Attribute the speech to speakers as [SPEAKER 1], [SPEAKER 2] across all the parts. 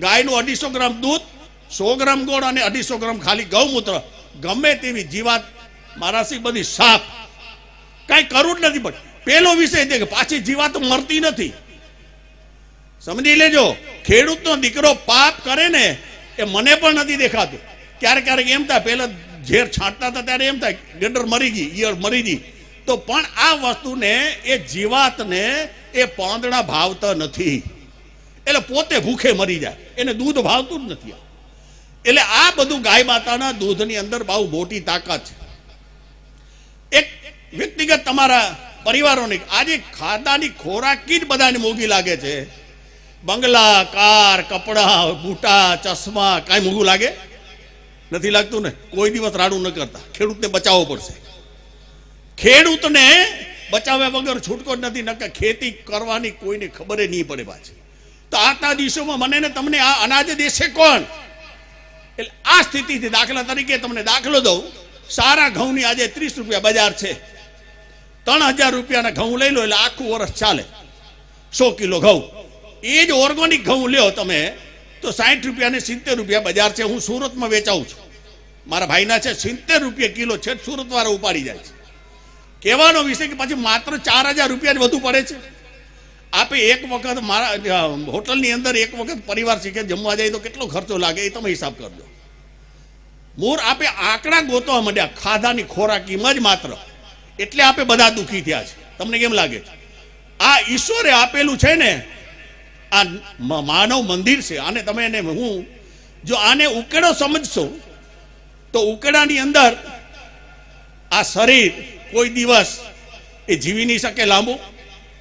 [SPEAKER 1] ગાયનું અઢીસો ગ્રામ દૂધ, સો ગ્રામ ગોળ અને અઢીસો ગ્રામ ખાલી ગૌમૂત્ર. ગમે તેવી જીવાત મારાથી બધી સાફ. કાંઈ કરવું જ નથી પણ પેલો વિષય છે પાછી જીવાત મરતી નથી. સમજી લેજો, ખેડૂતનો દીકરો પાપ કરે ને એ મને પણ નથી દેખાતું. ક્યારેક ક્યારેક એમ થાય, પહેલા ઝેર છાંટતા હતા ત્યારે એમ થાય, ગંડર મરી ગઈ, ઈયળ મરી ગઈ. તો પણ આ વસ્તુને, એ જીવાતને એ પાંદડા ભાવતા નથી. એટલે પોતે ભૂખે મરી જાય. એને દૂધ ભાવતું જ નથી. એટલે આ બધું ગાય માતાના દૂધની અંદર બહુ મોટી તાકાત છે. એક વ્યક્તિગત તમારા પરિવારોની આજે ખાતાની ખોરાકી જ બધાને મોંઘી લાગે છે. બંગલા, કાર, કપડાં, બૂટા, ચશ્મા, કાંઈ મોંઘું લાગે? નથી લાગતું ને? કોઈ દિવસ રાડું ન કરતા. ખેડૂતને બચાવવો પડશે. ખેડૂતને બચાવ્યા વગર છૂટકો જ નથી. નકર ખેતી કરવાની કોઈને ખબર નહીં પડે પાછી. તો આજના દિવસોમાં મને ને તમને આ અનાજ દેશે કોણ? એટલે આ સ્થિતિથી દાખલા તરીકે તમને દાખલો દઉં. સારા ઘઉંની આજે ત્રીસ રૂપિયા બજાર છે. ત્રણ હજાર રૂપિયાના ઘઉં લઈ લો એટલે આખું વર્ષ ચાલે. સો કિલો ઘઉં. એ જ ઓર્ગોનિક ઘઉં લ્યો તમે, તો સાઠ રૂપિયા ને સિત્તેર રૂપિયા બજાર છે. હું સુરતમાં વેચાઉં છું. મારા ભાઈના છે સિત્તેર રૂપિયા કિલો. છે સુરત વાળા ઉપાડી જાય છે. કહેવાનો વિષય કે પછી માત્ર ચાર હજાર રૂપિયા જ વધુ પડે છે? આપે એક વખત મારા હોટલની અંદર એક વખત પરિવાર શીખે જમવા જાય તો કેટલો ખર્ચો લાગે એ તમે હિસાબ કરજો. મૂળ આપે આંકડા ગોતવા માંડ્યા, ખાધાની ખોરાકીમાં જ માત્ર. એટલે આપે બધા દુઃખી થયા છે. તમને કેમ લાગે આ ઈશ્વરે આપેલું છે ને, આ માનવ મંદિર છે, આને તમે એને હું, જો આને ઉકેડો સમજશો, તો ઉકેડાની અંદર આ શરીર કોઈ દિવસ એ જીવી નહીં શકે લાંબુ.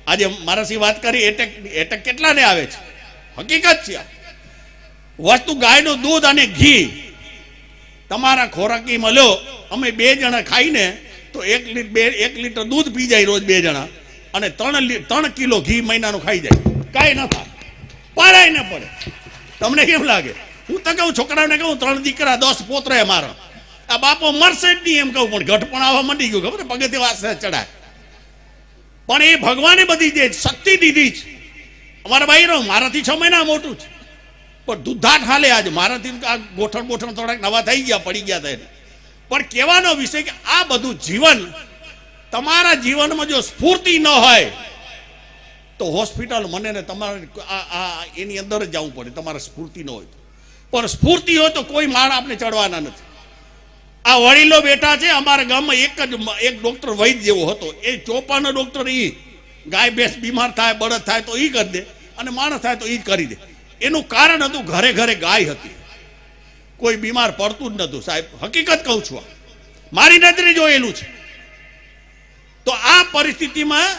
[SPEAKER 1] આજે મારાથી વાત કરી, એટેક એટેક કેટલાને આવે છે? હકીકત છે. વસ્તુ ગાયનું દૂધ અને ઘી. તમારા ખોરાકી મળ્યો, અમે બે જણા ખાઈને તો એક લીટર બે એક લીટર દૂધ પી જાય રોજ બે જણા. અને ત્રણ ત્રણ કિલો ઘી મહિનાનું ખાઈ જાય. કાંઈ ન થાય. પડાય ન પડે. તમને કેમ લાગે? હું તો કહું, છોકરાઓને કહું, ત્રણ દીકરા, દસ પોતરા મારા. આ બાપો મરશે જ નહીં એમ કહું, પણ ઘટ પણ આવવા માંડી ગયું. ખબર પગથિયે વાસે ચડાય. પણ એ ભગવાને બધી જે શક્તિ દીધી છે. અમારા ભાઈ રહો મારાથી છ મહિના મોટું છે. પણ દુધાટ હાલે આજ. મારાથી આ ગોઠણ બોઠણ થોડાક નવા થઈ ગયા, પડી ગયા થાય. પણ કહેવાનો વિષય કે આ બધું જીવન, તમારા જીવનમાં જો સ્ફૂર્તિ ન હોય, તો હોસ્પિટલ મને ને તમારે એની અંદર જ જવું પડે. તમારે સ્ફૂર્તિ ન હોય પણ સ્ફૂર્તિ હોય તો કોઈ માળ આપણે ચડવાના નથી. આ વડીલો બેઠા છે, અમારા ગામમાં એક જ એક ડોક્ટર વૈદ જેવો હતો. એ ચોપાનો ડોક્ટર એ ગાય, ભેંસ બીમાર થાય, બળદ થાય તો એ કરી દે અને માણસ થાય તો એ જ કરી દે. એનું કારણ હતું ઘરે ઘરે ગાય હતી. કોઈ બીમાર પડતું જ નતું. સાહેબ, હકીકત કહું છું મારી નજરે જોયેલું છે. તો આ પરિસ્થિતિમાં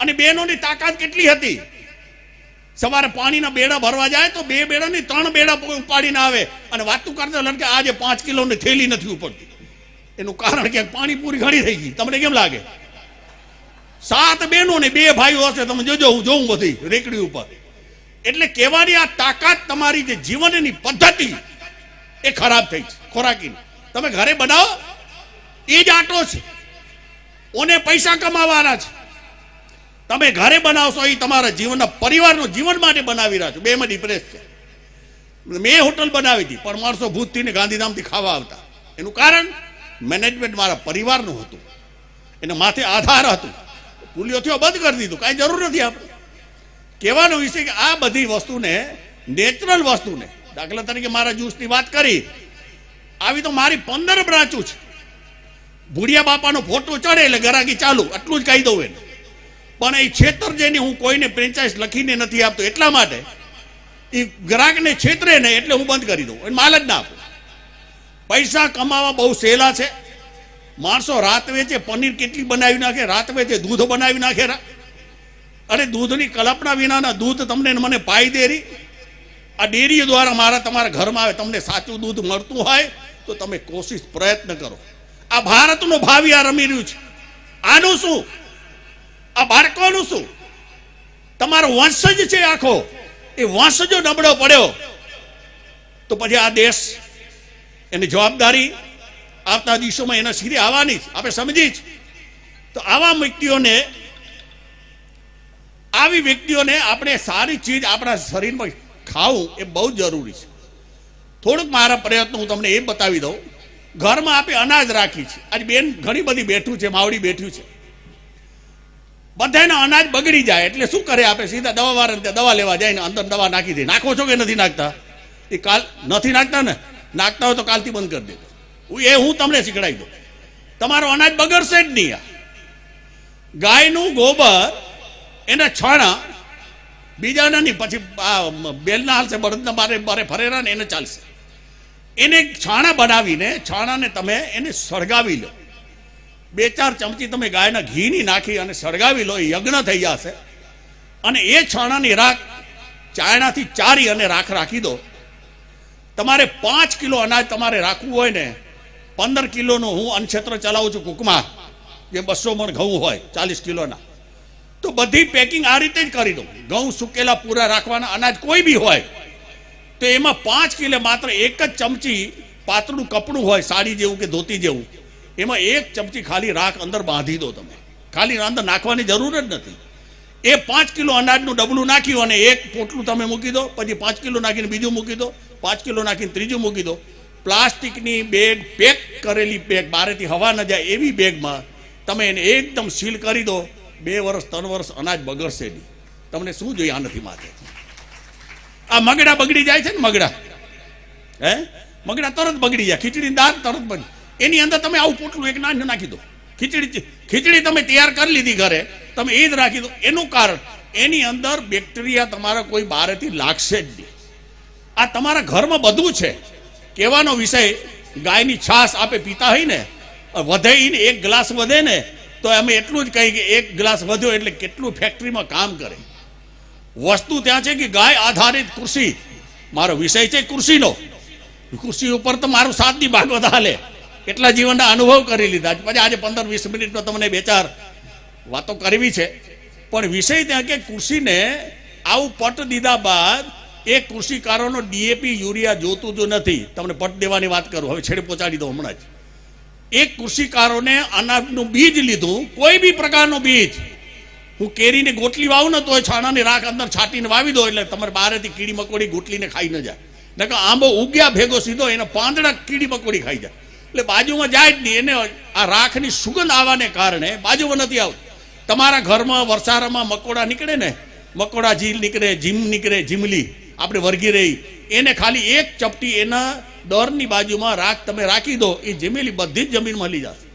[SPEAKER 1] અને બહેનોની તાકાત કેટલી હતી? સવારે પાણીના બેડા ભરવા જાય તો બે બેડા નહીં ત્રણ બેડા ઉપાડીને આવે. અને વાતું કરતા લડકે આજે પાંચ કિલોની થેલી નથી ઉપડતી. એનું કારણ કે પાણી પૂરી ઘણી થઈ ગઈ. તમને કેમ લાગે? સાત બહેનો ને બે ભાઈઓ હશે. તમે જોજો, હું જોઉં બધી રેકડી ઉપર. એટલે કહેવાની આ તાકાત તમારી જે જીવનની પદ્ધતિ એ ખરાબ થઈ છે, ખોરાકીની. તમે ઘરે બનાવો, એ જ આટો છે. ઓને પૈસા કમાવાના છે. તમે ઘરે બનાવશો એ તમારા જીવનના પરિવારનું જીવન માટે બનાવી રહ્યા છો. બેમાં ડિપ્રેસ છે. મેં હોટલ બનાવી હતી, પણ માણસો ભૂતથી ગાંધીધામથી ખાવા આવતા. એનું કારણ મેનેજમેન્ટ મારા પરિવારનું હતું. એને માથે આધાર હતું. પુલિયો થયો, બંધ કરી દીધું. કાંઈ જરૂર નથી આપણે. કહેવાનો વિષય કે આ બધી વસ્તુને નેચરલ વસ્તુને, દાખલા તરીકે મારા જ્યુસની વાત કરી. આવી તો મારી પંદર બ્રાંચો છે. ભૂડિયા બાપાનો ફોટો ચડે એટલે ગરાગી ચાલુ. આટલું જ કહી દઉં એને. પણ એ છેતર જેની હું કોઈને ફ્રેન્ચાઇઝ લખીને નથી આપતો એટલા માટે એ ગ્રાહકને છેતરે નહીં એટલે હું બંધ કરી દઉં એને માલ જ ના આપું. પૈસા કમાવા બહુ સહેલા છે. માણસો રાત વેચે પનીર કેટલી બનાવી નાખે, રાત વેચે દૂધ બનાવી નાખે અરે દૂધની કલ્પના વિનાના દૂધ તમને મને પાઈ દેરી. આ ડેરી દ્વારા મારા તમારા ઘરમાં આવે, તમને સાચું દૂધ મળતું હોય તો તમે કોશિશ પ્રયત્ન કરો. આ ભારતનું ભાવિ આ રમી રહ્યું છે. આનું શું? આ બાળકોનું શું? તમારો વંશજ છે આખો. એ વંશજો નબળો પડ્યો, તો પછી આ દેશ એની જવાબદારી આવતા દિવસોમાં એના સીધી આવવાની આપણે સમજી જ. તો આવા વ્યક્તિઓને, આવી વ્યક્તિઓને આપણે સારી ચીજ આપણા શરીરમાં ખાવું એ બહુ જરૂરી છે. થોડુંક મારા પ્રયત્નો હું તમને એ બતાવી દઉં. ઘરમાં આપણે અનાજ રાખી છે. આજે બેન ઘણી બધી બેઠું છે, માવડી બેઠું છે. બધાના અનાજ બગડી જાય એટલે શું કરે આપે? સીધા દવા વાળાને ત્યાં દવા લેવા જાય ને અંદર દવા નાખી દે. નાખો છો કે નથી નાખતા? એ કાલ નથી નાખતા ને? નાખતા હોય તો કાલથી બંધ કરી દે. હું એ હું તમને શીખડાવી દઉં. તમારો અનાજ બગડશે જ નહીં આ. ગાયનું ગોબર, એના છાણા, બીજાના નહીં, પછી બેલના હાલશે, બળદના મારે મારે ફરેરા ને એને ચાલશે. એને છાણા બનાવીને, છાણાને તમે એને સળગાવી લો. બે ચાર ચમચી તમે ગાયના ઘીની નાખી અને સળગાવી લો, એ યજ્ઞ થઈ જશે. અને એ છાણાની રાખ ચાયણાથી ચારી અને રાખ રાખી દો. તમારે પાંચ કિલો અનાજ તમારે રાખવું હોય ને, પંદર કિલોનું હું અનક્ષેત્ર ચલાવું છું કુકમાં, જે બસો મણ ઘઉં હોય, ચાલીસ કિલોના. તો બધી પેકિંગ આ રીતે જ કરી દઉં. ઘઉં સુકેલા પૂરા રાખવાના, અનાજ કોઈ બી હોય, તો એમાં પાંચ કિલો માત્ર એક જ ચમચી પાતળું કપડું હોય, સાડી જેવું કે ધોતી જેવું. એમાં એક ચમચી ખાલી રાખ અંદર બાંધી દો તમે. ખાલી અંદર નાખવાની જરૂર જ નથી. એ પાંચ કિલો અનાજનું ડબલું નાખ્યું અને એક પોટલું તમે મૂકી દો, પછી પાંચ કિલો નાખીને બીજું મૂકી દો, પાંચ કિલો નાખીને ત્રીજું મૂકી દો. પ્લાસ્ટિકની બેગ પેક કરેલી બેગ બહારેથી હવા ન જાય એવી બેગમાં તમે એને એકદમ સીલ કરી દો, બે વર્ષ, ત્રણ વર્ષ અનાજ બગડશે નહીં. તમને શું જોઈએ આનાથી માથે? આ મગડા બગડી જાય છે ને મગડા? હે? મગડા તરત બગડી જાય ખીચડી દાળ તરત બગડી. એની અંદર તમે આવું પોટલું એક નાનું નાખી દો. ખીચડી ખીચડી તમે તૈયાર કરી લીધી ઘરે, તમે એ જ રાખી દો. એનું કારણ, એની અંદર બેક્ટેરિયા તમારા કોઈ બહારથી લાગશે જ નહીં. આ તમારા ઘરમાં બધું છે. કહેવાનો વિષય, ગાયની છાશ આપે પીતા હોય ને, વધે એક ગ્લાસ વધે ને, તો અમે એટલું જ કહીએ કે એક ગ્લાસ વધ્યો એટલે કેટલું ફેક્ટરીમાં કામ કરે. વસ્તુ ત્યાં છે કે ગાય આધારિત કૃષિ. મારો વિષય છે કૃષિનો. કૃષિ ઉપર તો મારું સાતની ભાગવત હાલે. એટલા જીવનના અનુભવ કરી લીધા? પછી આજે પંદર વીસ મિનિટનો તમને બે ચાર વાતો કરવી છે. પણ વિષય ત્યાં કે કૃષિને આવું પટ દીધા બાદ એ કૃષિકારોનો ડીએપી યુરિયા જોતું જ નથી. તમને પટ દેવાની વાત કરું. હવે છેડે પહોંચાડી દઉં હમણાં જ. એક કૃષિકારોને અનાજનું બીજ લીધું, કોઈ બી પ્રકારનું બીજ. હું કેરીને ગોટલી વાવું ને તોય છાણાની રાખ અંદર છાંટીને વાવી દો એટલે તમારે બહારેથી કીડી મકોડી ગોટલીને ખાઈ ન જાય. નકર આંબો ઉગ્યા ભેગો સીધો એના પાંદડા કીડી મકોડી ખાઈ જાય. એટલે બાજુમાં જાય જ નહીં. એને આ રાખની સુગંધ આવવાને કારણે બાજુમાં નથી આવતું. તમારા ઘરમાં, વરસારામાં મકોડા નીકળે ને, મકોડા જીલ નીકળે જીમ નીકળે જીમલી આપણે વર્ગી રહી, એને ખાલી એક ચપટી એના દોરની બાજુમાં રાખ, તમે રાખી દો, એ જીમેલી બધી જ જમીન મળી જશે.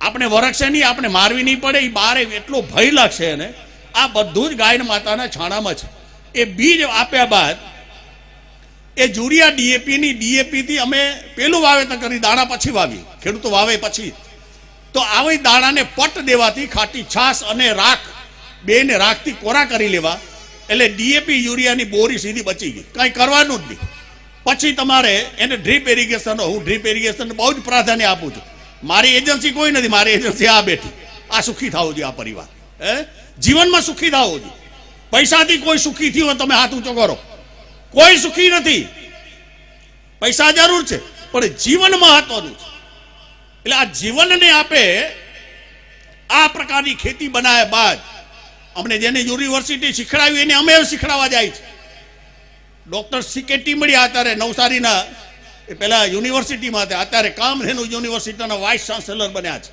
[SPEAKER 1] આપણે વરખશે નહીં, આપણે મારવી નહીં પડે, એ બારે એટલો ભય લાગશે એને. આ બધું જ ગાયન માતાના છાણામાં છે. એ બીજ આપ્યા બાદ એ જુરિયા ડીએપીની ડીએપીથી અમે પેલું વાવેતર કરી દાણા પછી વાવી ખેડૂતો વાવે પછી. તો આવી દાણાને પટ દેવાથી ખાટી છાશ અને રાખ, બેને રાખથી કોરા કરી લેવા. એટલે ડીએપી યુરિયાની બોરી સીધી બચી ગઈ. કાંઈ કરવાનું જ નહીં. પછી તમારે એને ડ્રીપ એરિગેશન હું ડ્રીપ એરિગેશન બહુ જ પ્રાધાન્ય આપું છું. મારી એજન્સી કોઈ નથી, મારી એજન્સી આ બેઠી. આ સુખી થવો જોઈએ આ પરિવાર. હે? જીવનમાં સુખી થવો જોઈએ પૈસાથી કોઈ સુખી થયું તમે હાથ ઊંચો કરો. કોઈ સુખી નથી. પૈસા જરૂર છે, પણ જીવન મહત્વનું છે. એટલે આ જીવનને આપે આ પ્રકારની ખેતી બનાવ્યા બાદ અમને જેને યુનિવર્સિટી શીખડાવી એને અમે શીખડાવવા જાય છે. ડોક્ટર સિકેટી મળ્યા અત્યારે નવસારીના, એ પહેલા યુનિવર્સિટીમાં હતા, અત્યારે કામધેનુ યુનિવર્સિટીના વાઇસ ચાન્સેલર બન્યા છે.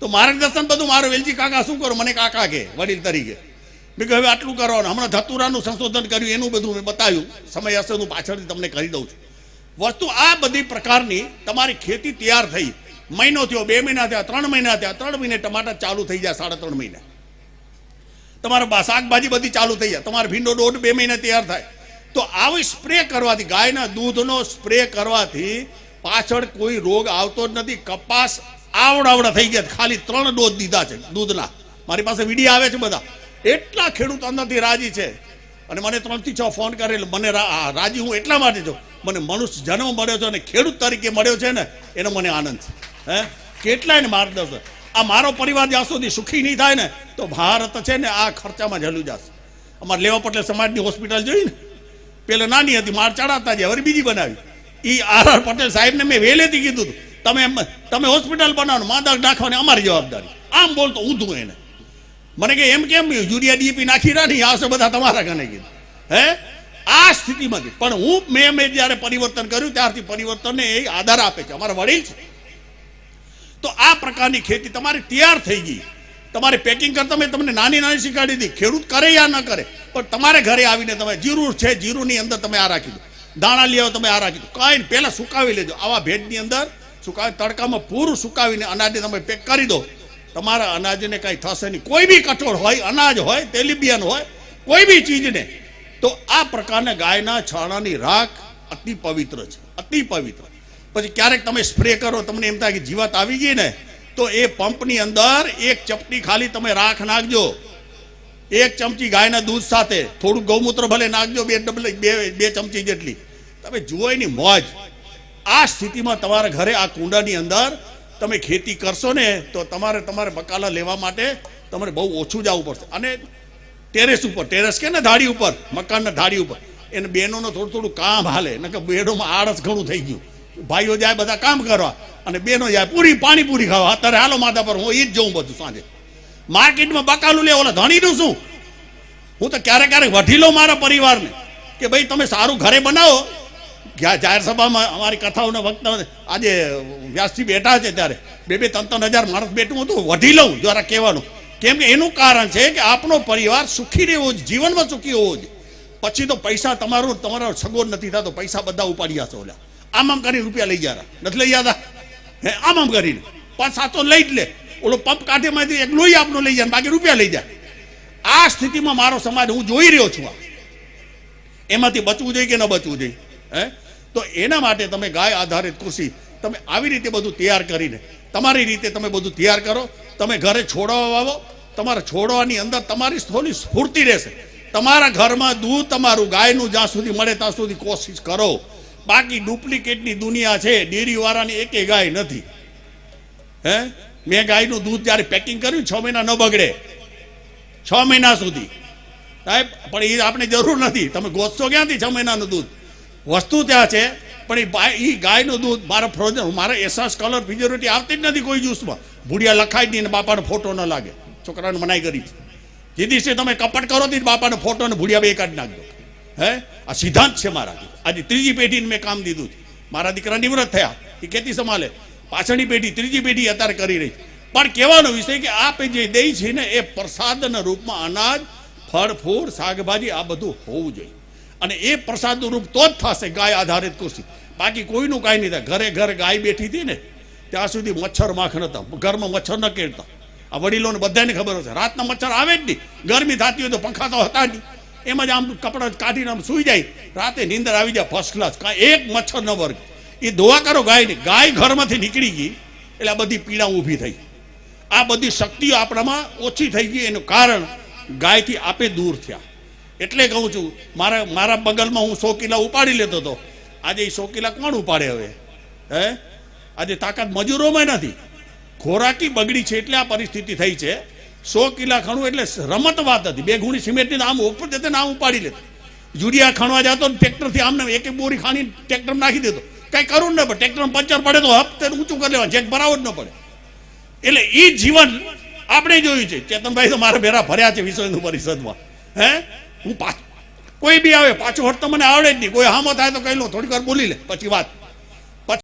[SPEAKER 1] તો માર્ગદર્શન બધું મારું વેલજી કાકા શું કરું? મને કાકા કે, વડીલ તરીકે. મેં કહ્યું, હવે આટલું કરવાનું. હમણાં ધતુરાનું સંશોધન કર્યું, એનું બધું મેં બતાવ્યું. સમય હશે, હું પાછળથી તમને કરી દઉં છું. વસ્તુ આ બધી પ્રકારની તમારી ખેતી તૈયાર થઈ. મહિનો થયો, બે મહિના થયા, ત્રણ મહિના થયા, ત્રણ મહિને ટમાટર ચાલુ થઈ જાય સાડા ત્રણ મહિને. તમારે શાકભાજી બધી ચાલુ થઈ જાય તમારે ભીંડો દોઢ બે મહિને તૈયાર થાય. તો આવી સ્પ્રે કરવાથી, ગાયના દૂધનો સ્પ્રે કરવાથી પાછળ કોઈ રોગ આવતો જ નથી. કપાસ આવડાવડા થઈ ગયા ખાલી ત્રણ ડોઝ દીધા છે દૂધના. મારી પાસે વીડિયો આવે છે બધા. એટલા ખેડૂત અંદરથી રાજી છે. અને મને ત્રણથી છ ફોન કરેલો મને રાજી હું એટલા માટે છું. મને મનુષ્ય જન્મ મળ્યો છે અને ખેડૂત તરીકે મળ્યો છે ને, એનો મને આનંદ છે. હે? કેટલાય માર્ગદર્શન? આ મારો પરિવાર જ્યાં સુધી સુખી નહીં થાય ને, તો ભારત છે ને આ ખર્ચામાં ઝલું જશે. અમારે લેવા પટેલ સમાજની હોસ્પિટલ જોઈ ને, પેલા નાની હતી, માર ચડાતા જાય હવે બીજી બનાવી. એ આર આર પટેલ સાહેબને મેં વહેલેથી કીધું હતું, તમે તમે હોસ્પિટલ બનાવો માદક નાખવાની અમારી જવાબદારી. આમ બોલતો ઊંધું એને. મને કે એમ કેમ યુરિયા ડીએપી નાખી રહ્યા નહીં આવશે બધા તમારા કને કીધું. હે? આ સ્થિતિમાંથી. પણ હું, મેં મેં જ્યારે પરિવર્તન કર્યું, ત્યારથી પરિવર્તનને એ આધાર આપે છે. અમારા વડીલ છે. તો આ પ્રકારની ખેતી તમારી તૈયાર થઈ ગઈ. તમારે પેકિંગ કરતા મેં તમને નાની નાની શીખવાડી દીધી ખેડૂત કરે યા ન કરે, પણ તમારે ઘરે આવીને તમે જીરું છે જીરુંની અંદર તમે આ રાખી દો. દાણા લેવો તમે આ રાખી દો. કાંઈ પહેલા સુકાવી લેજો. આવા ભેજની અંદર સુકાવી તડકામાં પૂરું સુકાવીને અનાજને તમે પેક કરી દો. તમારા અનાજને કાંઈ થશે નહીં. કોઈ બી કઠોળ હોય, અનાજ હોય, તેલીબિયન હોય, કોઈ બી ચીજને, તો આ પ્રકારના ગાયના છાણાની રાખ અતિ પવિત્ર છે. અતિ પવિત્ર. પછી ક્યારેક તમે સ્પ્રે કરો, તમને એમ થાય કે જીવાત આવી ગઈ ને, તો એ પંપની અંદર એક ચપટી ખાલી તમે રાખ નાખજો. એક ચમચી ગાયના દૂધ સાથે થોડું ગૌમૂત્ર ભલે નાખજો, બે ડબલ, બે બે ચમચી જેટલી. તમે જુઓ એની મોજ. આ સ્થિતિમાં તમારા ઘરે આ કુંડાની અંદર તમે ખેતી કરશો ને, તો તમારે તમારે બકાલા લેવા માટે તમારે બહુ ઓછું જવું પડશે. અને ટેરેસ ઉપર ટેરેસ કે ને ધાડી ઉપર, મકાનના ધાડી ઉપર. એને બહેનોનો થોડું થોડું કામ હાલે, નકર બહેનોમાં આળસ ઘણું થઈ ગયું. ભાઈઓ જાય બધા કામ કરવા, અને બહેનો જાય, પૂરી પાણીપુરી ખાવા. અત્યારે હાલો માથા પર, હું એ જ જોઉં બધું સાંજે. માર્કેટમાં બકાલું લે ઓલા ધણીનું શું? હું તો ક્યારેક ક્યારેક વઢી લઉં મારા પરિવારને, કે ભાઈ તમે સારું ઘરે બનાવો જાહેર સભામાં અમારી કથાઓને વક્ત આજે વ્યાસજી બેઠા છે ત્યારે. બે બે ત્રણ ત્રણ હજાર માણસ બેઠું હતું. વધી લઉં દ્વારા કહેવાનું. કેમ કે એનું કારણ છે કે આપણો પરિવાર સુખી રહેવો જ, જીવનમાં સુખી હોવો જ. પછી તો પૈસા તમારો તમારો સગવડ નથી થતો. પૈસા બધા ઉપાડી જશો ઓલા. આમ આમ કરીને રૂપિયા લઈ જતા નથી લઈ જતા હે, આમ આમ કરીને. પાંચ સાતો લઈ જ લે. ઓલો પંપ કાંઠેમાંથી એક લોહી આપનો લઈ જાય બાકી રૂપિયા લઈ જાય આ સ્થિતિમાં મારો સમાજ હું જોઈ રહ્યો છું આ. એમાંથી બચવું જોઈએ કે ન બચવું જોઈએ? હે? તો એના માટે તમે ગાય આધારિત કૃષિ તમે આવી રીતે બધું તૈયાર કરીને, તમારી રીતે તમે બધું તૈયાર કરો, તમે ઘરે છોડવા વાવો તમારા છોડવાની અંદર તમારી થોડી સ્ફૂર્તિ રહેશે. તમારા ઘરમાં દૂધ તમારું ગાયનું જ્યાં સુધી મળે ત્યાં સુધી કોશિશ કરો. બાકી ડુપ્લિકેટની દુનિયા છે, ડેરીવાળાની એકે ગાય નથી. હે? મેં ગાયનું દૂધ જ્યારે પેકિંગ કર્યું, છ મહિના ન બગડે. છ મહિના સુધી. સાહેબ, પણ એ આપણે જરૂર નથી. તમે ગોતશો ક્યાંથી છ મહિનાનું દૂધ? વસ્તુ ત્યાં છે, પણ એ ગાયનું દૂધ, મારા ફ્રોઝન મારા એસાસ કલર ફિજોરિટી આવતી જ નથી કોઈ જ્યુસમાં. ભૂડિયા લખાય નહીં બાપાનો ફોટો ન લાગે. છોકરાને મનાઈ કરી જે દિવસે તમે કપટ કરો તે બાપાનો ફોટો ને ભૂડિયા બે કાઢી નાખજો. હે? આ સિદ્ધાંત છે મારા આજે ત્રીજી પેઢીને મેં કામ દીધું છે. મારા દીકરા નિવૃત્ત થયા. એ ખેતી સંભાળે પાછળની પેઢી ત્રીજી પેઢી અત્યારે કરી રહી પણ કહેવાનો વિષય કે આપ જે દઈ છે ને, એ પ્રસાદના રૂપમાં અનાજ, ફળ ફૂળ શાકભાજી, આ બધું હોવું જોઈએ. અને એ પ્રસાદનું રૂપ તો જ થશે ગાય આધારિત કૃષિ. બાકી કોઈનું કાંઈ નહીં થાય. ઘરે ઘરે ગાય બેઠી હતી ને, ત્યાં સુધી મચ્છર માખ નતા. ઘરમાં મચ્છર ન કેળતા. આ વડીલોને બધાને ખબર હશે. રાતના મચ્છર આવે જ નહીં. ગરમી થતી હોય તો પંખા તો હતા નહીં. એમ જ આમ કપડાં કાઢીને આમ સૂઈ જાય. રાતે નીંદર આવી જાય ફર્સ્ટ ક્લાસ કાંઈ એક મચ્છર ન વર્ગ. એ દોવા કરો ગાયની ગાય ઘરમાંથી નીકળી ગઈ, એટલે આ બધી પીડા ઊભી થઈ. આ બધી શક્તિઓ આપણામાં ઓછી થઈ ગઈ. એનું કારણ ગાયથી આપે દૂર થયા. એટલે કહું છું, મારા મારા બગલમાં હું સો કિલા ઉપાડી લેતો હતો. આજે એ સો કિલા કોણ ઉપાડે હવે? હે? આજે તાકાત મજૂરોમાં નથી. ખોરાકી બગડી છે એટલે આ પરિસ્થિતિ થઈ છે. સો કિલા ખણવું એટલે રમત વાત હતી. બે ગુણી સિમેન્ટની આમ ઉપર જતે આમ ઉપાડી લેતો. યુરિયા ખણવા જતો ટ્રેક્ટરથી આમને એક એક બોરી ખાણી ટ્રેક્ટર નાખી દેતો. કંઈ કરવું જ ન પડે. ટ્રેક્ટર પંચર પડે તો હપ્તે ઊંચું કરી લેવા ચેક ભરાવો જ ન પડે. એટલે એ જીવન આપણે જોયું છે. ચેતનભાઈ તો મારા ભેરા ફર્યા છે વિશ્વ હિન્દુ પરિષદમાં. હે? હું પાછું કોઈ બી આવે, પાછો હટ તો મને આવડે જ નહીં. કોઈ હામો થાય તો કહી લો થોડીક વાર બોલી લે. પછી વાત.